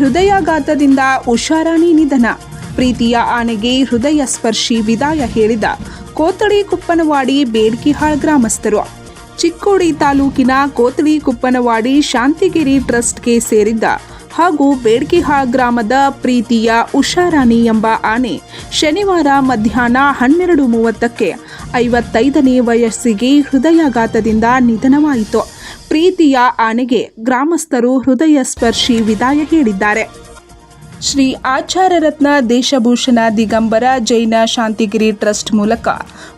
ಹೃದಯಾಘಾತದಿಂದ ಉಷಾರಾಣಿ ನಿಧನ. ಪ್ರೀತಿಯ ಆನೆಗೆ ಹೃದಯ ಸ್ಪರ್ಶಿ ವಿದಾಯ ಹೇಳಿದ ಕೋತಳಿ ಕುಪ್ಪನವಾಡಿ ಬೇಡ್ಕಿಹಾಳ್ ಗ್ರಾಮಸ್ಥರು. ಚಿಕ್ಕೋಡಿ ತಾಲೂಕಿನ ಕೋತಳಿ ಕುಪ್ಪನವಾಡಿ ಶಾಂತಿಗಿರಿ ಟ್ರಸ್ಟ್ಗೆ ಸೇರಿದ್ದ ಹಾಗೂ ಬೇಡ್ಕಿಹಾಳ್ ಗ್ರಾಮದ ಪ್ರೀತಿಯ ಉಷಾರಾಣಿ ಎಂಬ ಆನೆ ಶನಿವಾರ ಮಧ್ಯಾಹ್ನ ಹನ್ನೆರಡು ಮೂವತ್ತಕ್ಕೆ ಐವತ್ತೈದನೇ ವಯಸ್ಸಿಗೆ ಹೃದಯಾಘಾತದಿಂದ ನಿಧನವಾಯಿತು. ಪ್ರೀತಿಯ ಆನೆಗೆ ಗ್ರಾಮಸ್ಥರು ಹೃದಯ ಸ್ಪರ್ಶಿ ವಿದಾಯ ಹೇಳಿದ್ದಾರೆ. ಶ್ರೀ ಆಚಾರ್ಯರತ್ನ ದೇಶಭೂಷಣ ದಿಗಂಬರ ಜೈನ ಶಾಂತಿಗಿರಿ ಟ್ರಸ್ಟ್ ಮೂಲಕ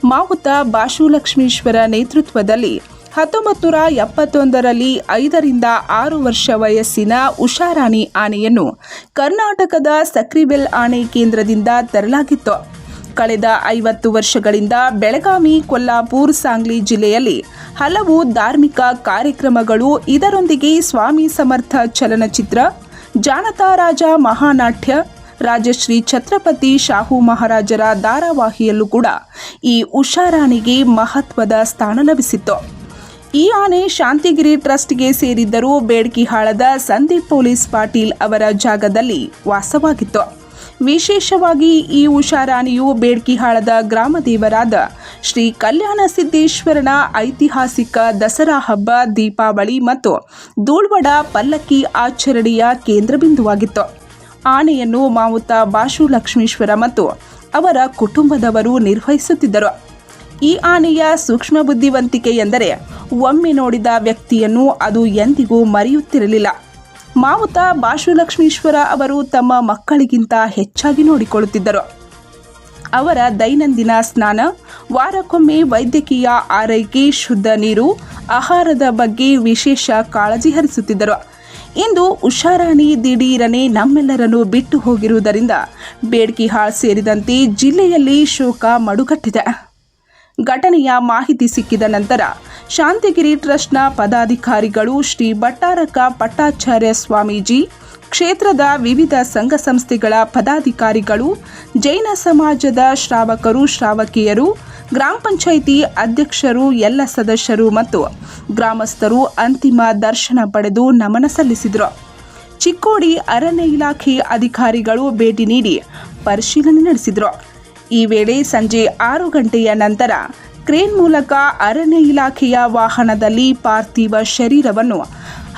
ಮಾವುತ ಬಾಶುಲಕ್ಷ್ಮೀಶ್ವರ ನೇತೃತ್ವದಲ್ಲಿ ಹತ್ತೊಂಬತ್ತು ನೂರ ಎಪ್ಪತ್ತೊಂದರಲ್ಲಿ ಐದರಿಂದ ಆರು ವರ್ಷ ವಯಸ್ಸಿನ ಉಷಾರಾಣಿ ಆನೆಯನ್ನು ಕರ್ನಾಟಕದ ಸಕ್ರಿಬೆಲ್ ಆನೆ ಕೇಂದ್ರದಿಂದ ತರಲಾಗಿತ್ತು. ಕಳೆದ ಐವತ್ತು ವರ್ಷಗಳಿಂದ ಬೆಳಗಾವಿ, ಕೊಲ್ಲಾಪುರ್, ಸಾಂಗ್ಲಿ ಜಿಲ್ಲೆಯಲ್ಲಿ ಹಲವು ಧಾರ್ಮಿಕ ಕಾರ್ಯಕ್ರಮಗಳು ಇದರೊಂದಿಗೆ ಸ್ವಾಮಿ ಸಮರ್ಥ ಚಲನಚಿತ್ರ, ಜಾನತಾ ರಾಜ ಮಹಾನಾಟ್ಯ, ರಾಜಶ್ರೀ ಛತ್ರಪತಿ ಶಾಹು ಮಹಾರಾಜರ ಧಾರಾವಾಹಿಯಲ್ಲೂ ಕೂಡ ಈ ಉಷಾರಾಣಿಗೆ ಮಹತ್ವದ ಸ್ಥಾನ ಲಭಿಸಿತ್ತು. ಈ ಆನೆ ಶಾಂತಿಗಿರಿ ಟ್ರಸ್ಟ್ಗೆ ಸೇರಿದ್ದರೂ ಬೇಡ್ಕಿಹಾಳದ ಸಂದೀಪ್ ಪೊಲೀಸ್ ಪಾಟೀಲ್ ಅವರ ಜಾಗದಲ್ಲಿ ವಾಸವಾಗಿತ್ತು. ವಿಶೇಷವಾಗಿ ಈ ಉಷಾರಾಣಿಯು ಬೇಡ್ಕಿಹಾಳದ ಗ್ರಾಮ ದೇವರಾದ ಶ್ರೀ ಕಲ್ಯಾಣ ಸಿದ್ದೇಶ್ವರನ ಐತಿಹಾಸಿಕ ದಸರಾ ಹಬ್ಬ, ದೀಪಾವಳಿ ಮತ್ತು ಧೂಳ್ವಡ ಪಲ್ಲಕ್ಕಿ ಆಚರಣೆಯ ಕೇಂದ್ರಬಿಂದುವಾಗಿತ್ತು. ಆನೆಯನ್ನು ಮಾವುತ ಬಾಶು ಲಕ್ಷ್ಮೀಶ್ವರ ಮತ್ತು ಅವರ ಕುಟುಂಬದವರು ನಿರ್ವಹಿಸುತ್ತಿದ್ದರು. ಈ ಆನೆಯ ಸೂಕ್ಷ್ಮ ಬುದ್ಧಿವಂತಿಕೆ ಎಂದರೆ ಒಮ್ಮೆ ನೋಡಿದ ವ್ಯಕ್ತಿಯನ್ನು ಅದು ಎಂದಿಗೂ ಮರೆಯುತ್ತಿರಲಿಲ್ಲ. ಮಾವುತ ಬಾಶುಲಕ್ಷ್ಮೀಶ್ವರ ಅವರು ತಮ್ಮ ಮಕ್ಕಳಿಗಿಂತ ಹೆಚ್ಚಾಗಿ ನೋಡಿಕೊಳ್ಳುತ್ತಿದ್ದರು. ಅವರ ದೈನಂದಿನ ಸ್ನಾನ ವಾರಕ್ಕೊಮ್ಮೆ ವೈದ್ಯಕೀಯ ಆರೈಕೆ, ಶುದ್ಧ ನೀರು, ಆಹಾರದ ಬಗ್ಗೆ ವಿಶೇಷ ಕಾಳಜಿ ಹರಿಸುತ್ತಿದ್ದರು. ಇಂದು ಉಷಾರಾಣಿ ದಿಢೀರನೆ ನಮ್ಮೆಲ್ಲರನ್ನು ಬಿಟ್ಟು ಹೋಗಿರುವುದರಿಂದ ಬೇಡ್ಕಿಹಾಳ್ ಸೇರಿದಂತೆ ಜಿಲ್ಲೆಯಲ್ಲಿ ಶೋಕ ಮಡುಗಟ್ಟಿದೆ. ಘಟನೆಯ ಮಾಹಿತಿ ಸಿಕ್ಕಿದ ನಂತರ ಶಾಂತಿಗಿರಿ ಟ್ರಸ್ಟ್ನ ಪದಾಧಿಕಾರಿಗಳು ಶ್ರೀ ಭಟ್ಟಾರಕ ಪಟ್ಟಾಚಾರ್ಯ ಸ್ವಾಮೀಜಿ ಕ್ಷೇತ್ರದ ವಿವಿಧ ಸಂಘ ಸಂಸ್ಥೆಗಳ ಪದಾಧಿಕಾರಿಗಳು, ಜೈನ ಸಮಾಜದ ಶ್ರಾವಕರು, ಶ್ರಾವಕಿಯರು, ಗ್ರಾಮ ಪಂಚಾಯಿತಿ ಅಧ್ಯಕ್ಷರು, ಎಲ್ಲ ಸದಸ್ಯರು ಮತ್ತು ಗ್ರಾಮಸ್ಥರು ಅಂತಿಮ ದರ್ಶನ ಪಡೆದು ನಮನ ಸಲ್ಲಿಸಿದರು. ಚಿಕ್ಕೋಡಿ ಅರಣ್ಯ ಇಲಾಖೆ ಅಧಿಕಾರಿಗಳು ಭೇಟಿ ನೀಡಿ ಪರಿಶೀಲನೆ ನಡೆಸಿದರು. ಈ ವೇಳೆ ಸಂಜೆ ಆರು ಗಂಟೆಯ ನಂತರ ಕ್ರೇನ್ ಮೂಲಕ ಅರಣ್ಯ ಇಲಾಖೆಯ ವಾಹನದಲ್ಲಿ ಪಾರ್ಥಿವ ಶರೀರವನ್ನು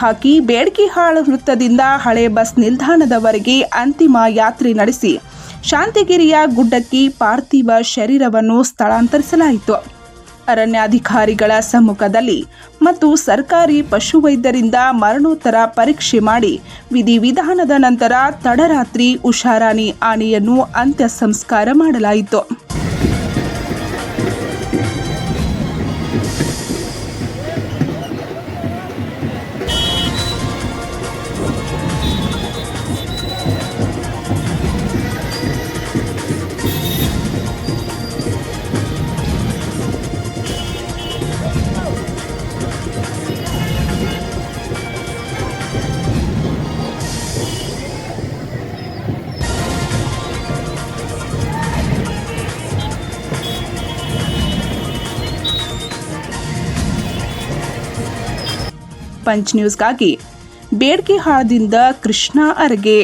ಹಾಕಿ ಬೇಡ್ಕಿಹಾಳ ವೃತ್ತದಿಂದ ಹಳೆ ಬಸ್ ನಿಲ್ದಾಣದವರೆಗೆ ಅಂತಿಮ ಯಾತ್ರೆ ನಡೆಸಿ ಶಾಂತಿಗಿರಿಯ ಗುಡ್ಡಕ್ಕೆ ಪಾರ್ಥಿವ ಶರೀರವನ್ನು ಸ್ಥಳಾಂತರಿಸಲಾಯಿತು. ಅರಣ್ಯಾಧಿಕಾರಿಗಳ ಸಮ್ಮುಖದಲ್ಲಿ ಮತ್ತು ಸರ್ಕಾರಿ ಪಶುವೈದ್ಯರಿಂದ ಮರಣೋತ್ತರ ಪರೀಕ್ಷೆ ಮಾಡಿ ವಿಧಿವಿಧಾನದ ನಂತರ ತಡರಾತ್ರಿ ಉಷಾರಾಣಿ ಆನೆಯನ್ನು ಅಂತ್ಯ ಸಂಸ್ಕಾರ ಮಾಡಲಾಯಿತು. ಪಂಚ್ ನ್ಯೂಸ್ಗಾಗಿ ಬೇಡ್ಕಿಹಾಳದಿಂದ ಕೃಷ್ಣ ಅರಗೆ